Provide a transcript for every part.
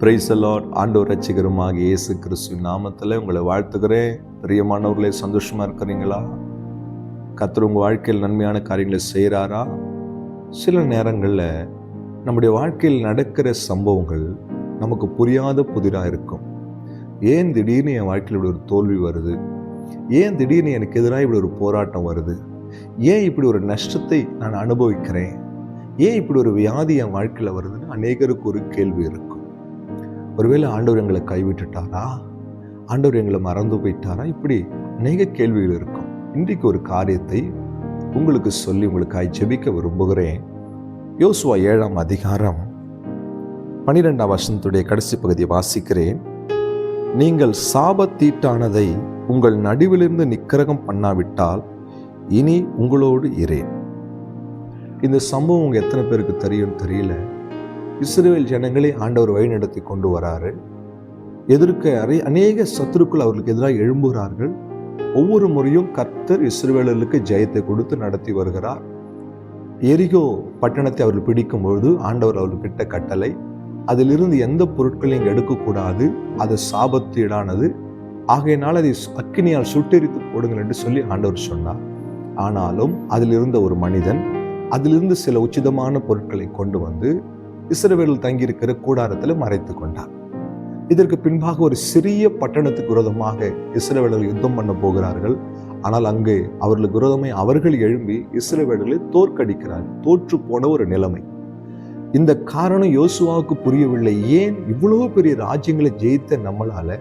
Price ஆண்டோ ஆண்டவர் ரட்சிகருமாக இயேசு கிறிஸ்து நாமத்தில் உங்களை வாழ்த்துக்கிறேன் பிரியமானவர்களே சந்தோஷமாக இருக்கிறீங்களா? கத்தர் உங்கள் வாழ்க்கையில் நன்மையான காரியங்களை செய்கிறாரா சில நேரங்களில் நம்முடைய வாழ்க்கையில் நடக்கிற சம்பவங்கள் நமக்கு புரியாத புதிராக இருக்கும். ஏன் திடீர்னு என் வாழ்க்கையில் இப்படி ஒரு தோல்வி வருது? ஏன் திடீர்னு எனக்கு எதிராக இப்படி ஒரு போராட்டம் வருது? ஏன் இப்படி ஒரு நஷ்டத்தை நான் அனுபவிக்கிறேன்? ஏன் இப்படி ஒரு வியாதி என் வாழ்க்கையில் வருதுன்னு அநேகருக்கு ஒரு கேள்வி இருக்கும் ஒருவேளை ஆண்டவர் எங்களை கைவிட்டுட்டாரா? ஆண்டவர் எங்களை மறந்து போயிட்டாரா? இப்படி அநேக கேள்விகள் இருக்கும். இன்றைக்கு ஒரு காரியத்தை உங்களுக்கு சொல்லி உங்களுக்காய் ஜெபிக்க விரும்புகிறேன். யோசுவா ஏழாம் அதிகாரம் பனிரெண்டாம் வருஷத்துடைய கடைசி பகுதியை வாசிக்கிறேன். நீங்கள் சாபத்தீட்டானதை உங்கள் நடுவிலிருந்து நிக்கரகம் பண்ணாவிட்டால் இனி உங்களோடு இரேன் இந்த சம்பவம் உங்கள் எத்தனை பேருக்கு தெரியும் தெரியல. இஸ்ரேல் ஜனங்களை ஆண்டவர் வழிநடத்தி கொண்டு வராரு. எதிர்க்க அரை அநேக சத்துருக்கள் அவர்களுக்கு எதிராக எழும்புகிறார்கள். ஒவ்வொரு முறையும் கர்த்தர் இஸ்ரேலர்களுக்கு ஜெயத்தை கொடுத்து நடத்தி வருகிறார். எரிகோ பட்டணத்தை அவர்கள் பிடிக்கும் பொழுது ஆண்டவர் அவர்கிட்ட கட்டளை அதிலிருந்து எந்த பொருட்களையும் எடுக்கக்கூடாது அது சாபத்தீடானது. ஆகையினால் அதை அக்கினியால் சுட்டெரித்து போடுங்கள் என்று சொல்லி ஆண்டவர் சொன்னார். ஆனாலும் அதிலிருந்த ஒரு மனிதன் அதிலிருந்து சில உச்சிதமான பொருட்களை கொண்டு வந்து இஸ்ரவேலில் தங்கியிருக்கிற கூடாரத்தில் மறைத்து கொண்டார். இதற்கு பின்பாக ஒரு சிறிய பட்டணத்துக்கு விரோதமாக இஸ்ரவேலர்கள் யுத்தம் பண்ண போகிறார்கள். ஆனால் அங்கு அவர்களுக்கு விரோதமை அவர்கள் எழும்பி இஸ்ரவேலர்களை தோற்கடிக்கிறார்கள் தோற்று போன ஒரு நிலைமை. இந்த காரணம் யோசுவாவுக்கு புரியவில்லை. ஏன் இவ்வளவு பெரிய ராஜ்யங்களை ஜெயித்த நம்மளால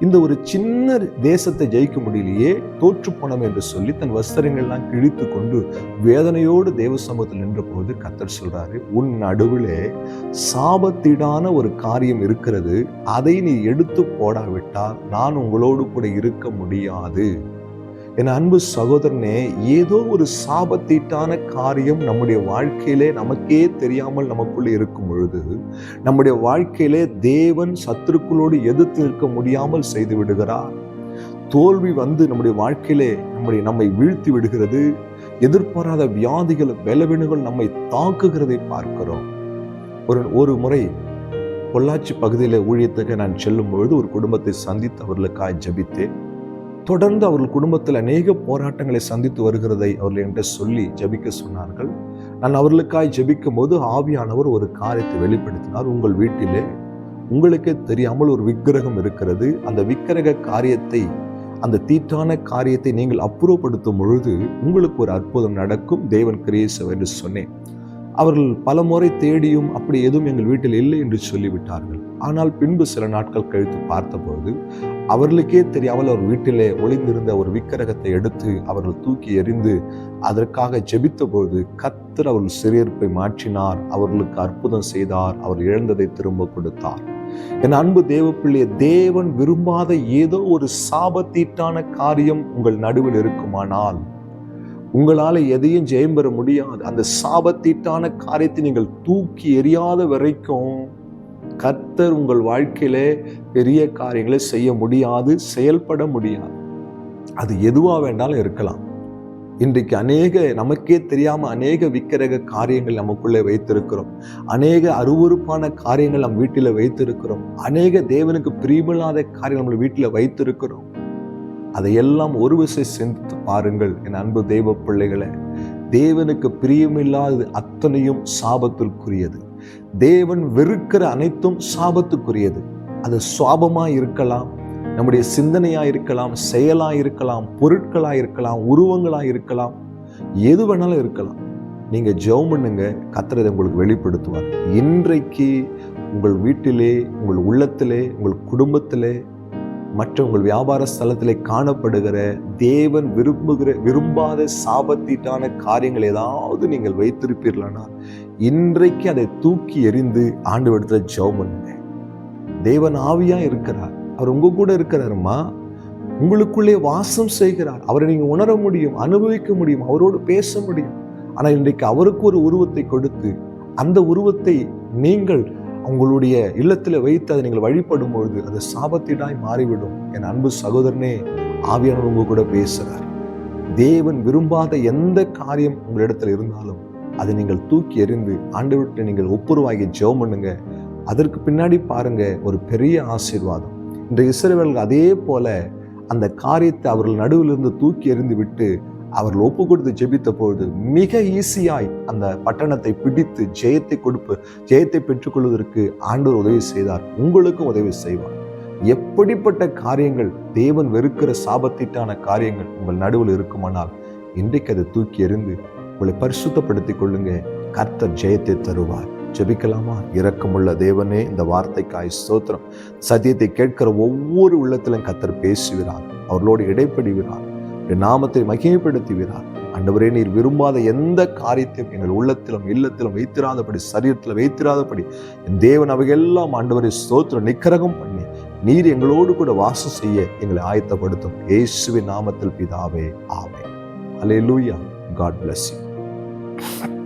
இந்த ஒரு சின்ன தேசத்தை ஜெயிக்க முடியலையே தோற்று போனோம் என்று சொல்லி தன் வஸ்திரங்கள்லாம் கிழித்து கொண்டு வேதனையோடு தேவ சமூகத்தில் நின்ற போது கத்தர் சொல்றாரு உன் நடுவிலே சாபத்திடான ஒரு காரியம் இருக்கிறது. அதை நீ எடுத்து போடாவிட்டால் நான் உங்களோடு கூட இருக்க முடியாது. என் அன்பு சகோதரனே ஏதோ ஒரு சாபத்தீட்டான காரியம் நம்முடைய வாழ்க்கையிலே நமக்கே தெரியாமல் நமக்குள்ளே இருக்கும் பொழுது நம்முடைய வாழ்க்கையிலே தேவன் சத்துருக்களோடு எதிர்த்து நிற்க முடியாமல் செய்து விடுகிறார். தோல்வி வந்து நம்முடைய வாழ்க்கையிலே நம்முடைய நம்மை வீழ்த்தி விடுகிறது. எதிர்பாராத வியாதிகள் பலவீனங்கள் நம்மை தாக்குகிறதை பார்க்கிறோம். ஒரு ஒரு முறை பொள்ளாச்சி பகுதியில் ஊழியத்துக்கு நான் செல்லும் பொழுது ஒரு குடும்பத்தை சந்தித்து அவர்களுக்காக ஜபித்தேன். தொடர்ந்து அவர்கள் குடும்பத்தில் அநேக போராட்டங்களை சந்தித்து வருகிறதை அவர்கள் என்கிட்ட சொல்லி ஜபிக்க சொன்னார்கள். நான் அவர்களுக்காய் ஜபிக்கும் போது ஆவியானவர் ஒரு காரியத்தை வெளிப்படுத்தினார். உங்கள் வீட்டிலே உங்களுக்கே தெரியாமல் ஒரு விக்கிரகம் இருக்கிறது. அந்த விக்கிரக காரியத்தை அந்த தீட்டான காரியத்தை நீங்கள் அப்புறப்படுத்தும் பொழுது உங்களுக்கு ஒரு அற்புதம் நடக்கும். தேவன் கிரியேசவ் என்று சொன்னேன். அவர்கள் பல முறை தேடியும் அப்படி எதுவும் எங்கள் வீட்டில் இல்லை என்று சொல்லிவிட்டார்கள். ஆனால் பின்பு சில நாட்கள் கழித்து பார்த்தபோது அவர்களுக்கே தெரியாமல் அவர் வீட்டிலே ஒளிந்திருந்த ஒரு விக்கிரகத்தை எடுத்து அவர்கள் தூக்கி எறிந்து அதற்காக ஜெபித்தபோது கத்தர் அவர்கள் சிறியர்ப்பை மாற்றினார் அவர்களுக்கு அற்புதம் செய்தார் அவர் இழந்ததை திரும்ப கொடுத்தார். என் அன்பு தேவ பிள்ளைய தேவன் விரும்பாத ஏதோ ஒரு சாபத்தீட்டான காரியம் உங்கள் நடுவில் இருக்குமானால் உங்களால் எதையும் ஜெயம் பெற முடியாது. அந்த சாபத்தீட்டான காரியத்தை நீங்கள் தூக்கி எறியாத வரைக்கும் கர்த்தர் உங்கள் வாழ்க்கையில பெரிய காரியங்களை செய்ய முடியாது செயல்பட முடியாது. அது எதுவாக வேண்டாலும் இருக்கலாம். இன்றைக்கு அநேக நமக்கே தெரியாம அநேக விக்கிரக காரியங்கள் நமக்குள்ளே வைத்திருக்கிறோம். அநேக அருவறுப்பான காரியங்கள் நம் வீட்டில் வைத்திருக்கிறோம். அநேக தேவனுக்கு பிரியமில்லாத காரியங்கள் நம்ம வீட்டில் வைத்திருக்கிறோம். அதையெல்லாம் ஒரு விசை சிந்தித்து பாருங்கள் என் அன்பு தெய்வ பிள்ளைகளை. தேவனுக்கு பிரியமில்லாதது அத்தனையும் சாபத்திற்குரியது. தேவன் வெறுக்கிற அனைத்தும் சாபத்துக்குரியது. அது சுவாபமாக இருக்கலாம் நம்முடைய சிந்தனையாக இருக்கலாம் செயலாக இருக்கலாம் பொருட்களாக இருக்கலாம் உருவங்களாக இருக்கலாம் எது வேணாலும் இருக்கலாம். நீங்கள் ஜெபம் பண்ணுங்க கத்திரதை உங்களுக்கு வெளிப்படுத்துவார். இன்றைக்கு உங்கள் வீட்டிலே உங்கள் உள்ளத்திலே உங்கள் குடும்பத்திலே மற்ற உங்கள் வியாபார ஸ்தலத்தில் காணப்படுகிற தேவன் விரும்புகிற விரும்பாத சாபத்தீட்டான காரியங்கள் ஏதாவது நீங்கள் வைத்திருப்பீர்களானால் இன்றைக்கு அதை தூக்கி எறிந்து ஆண்டு எடுத்த ஜெபம் பண்ணுங்க. தேவன் ஆவியா இருக்கிறார். அவர் உங்க கூட இருக்கிறாருமா உங்களுக்குள்ளே வாசம் செய்கிறார். அவரை நீங்கள் உணர முடியும் அனுபவிக்க முடியும் அவரோடு பேச முடியும். ஆனால் இன்றைக்கு அவருக்கு ஒரு உருவத்தை கொடுத்து அந்த உருவத்தை நீங்கள் உங்களுடைய இல்லத்தில் வைத்து அதை நீங்கள் வழிபடும் பொழுது அது சாபத்திடாய் மாறிவிடும். என் அன்பு சகோதரனே ஆவியானவர் உங்க கூட பேசுகிறார் தேவன் விரும்பாத எந்த காரியம் உங்களிடத்தில் இருந்தாலும் அதை நீங்கள் தூக்கி எறிந்து ஆண்டு விட்டு நீங்கள் ஒப்புரவாகி ஜெபம் பண்ணுங்க. அதற்கு பின்னாடி பாருங்க ஒரு பெரிய ஆசீர்வாதம். இன்றைய இசைவர்கள் அதே போல அந்த காரியத்தை அவர்கள் நடுவிலிருந்து தூக்கி எறிந்து விட்டு அவர்கள் ஒப்பு கொடுத்து ஜெபித்த பொழுது மிக ஈஸியாய் அந்த பட்டணத்தை பிடித்து ஜெயத்தை கொடுப்பு ஜெயத்தை பெற்றுக்கொள்வதற்கு ஆண்டவர் உதவி செய்தார். உங்களுக்கும் உதவி செய்வார். எப்படிப்பட்ட காரியங்கள் தேவன் வெறுக்கிற சாபத்திட்டான காரியங்கள் உங்கள் நடுவில் இருக்குமானால் இன்றைக்கு அதை தூக்கி எறிந்து உங்களை பரிசுத்தப்படுத்திக் கொள்ளுங்க கர்த்தர் ஜெயத்தை தருவார். ஜெபிக்கலாமா? இரக்கமுள்ள தேவனே இந்த வார்த்தைக்காய் ஸ்தோத்திரம். சத்தியத்தை கேட்கிற ஒவ்வொரு உள்ளத்திலும் கர்த்தர் பேசுகிறார். அவர்களோடு இடைப்படுகிறார். நாமத்தை மகிமைப்படுத்துகிறார் அண்டவரே நீர் விரும்பாத எந்த காரியத்தையும் எங்கள் உள்ளத்திலும் இல்லத்திலும் வைத்திராதபடி சரீரத்தில் வைத்திராதபடி என் தேவன் அவையெல்லாம் ஆண்டவரை ஸ்தோத்திர நிக்கரகம் பண்ணி நீர் எங்களோடு கூட வாசம் செய்ய எங்களை ஆயத்தப்படுத்தும். இயேசுவின் நாமத்தில் பிதாவே ஆமே லூயா காட் பிளஸ் யூ